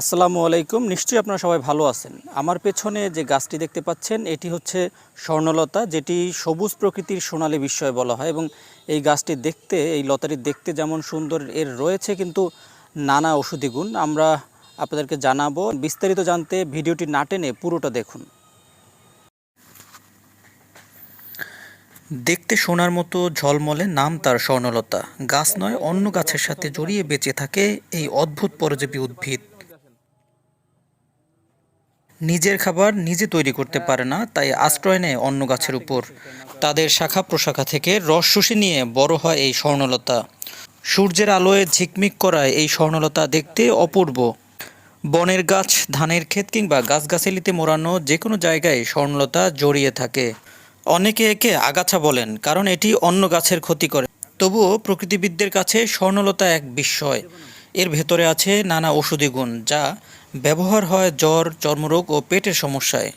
আসসালামু আলাইকুম। নিশ্চয়ই আপনারা সবাই ভালো আছেন। আমার পেছনে যে গাছটি দেখতে পাচ্ছেন, এটি হচ্ছে স্বর্ণলতা, যেটি সবুজ প্রকৃতির সোনালী বিস্ময় বলা হয় এবং এই গাছটি দেখতে, এই লতাটি দেখতে যেমন সুন্দর এর রয়েছে, কিন্তু নানা ওষুধি গুণ। আমরা আপনাদেরকে জানাব, বিস্তারিত জানতে ভিডিওটি না টেনে পুরোটা দেখুন। দেখতে সোনার মতো ঝলমলে নাম তার স্বর্ণলতা। গাছ নয়, অন্য গাছের সাথে জড়িয়ে বেঁচে থাকে এই অদ্ভুত পরজীবী উদ্ভিদ। নিজের খাবার নিজে তৈরি করতে পারে না, তাই আশ্রয় নেয় অন্য গাছের উপর। তাদের শাখা প্রশাখা থেকে রস শুষে নিয়ে বড় হয় এই স্বর্ণলতা। সূর্যের আলোয় ঝিকমিক করায় এই স্বর্ণলতা দেখতে অপূর্ব। বনের গাছ, ধানের ক্ষেত কিংবা গাছগাছালিতে মোড়ানো যে কোনো জায়গায় স্বর্ণলতা জড়িয়ে থাকে। অনেকে একে আগাছা বলেন, কারণ এটি অন্য গাছের ক্ষতি করে। তবুও প্রকৃতিবিদদের কাছে স্বর্ণলতা এক বিস্ময়। এর ভেতরে আছে নানা ওষুধি গুণ, যা ব্যবহার হয় জ্বর চর্মরোগ ও পেটের সমস্যায়।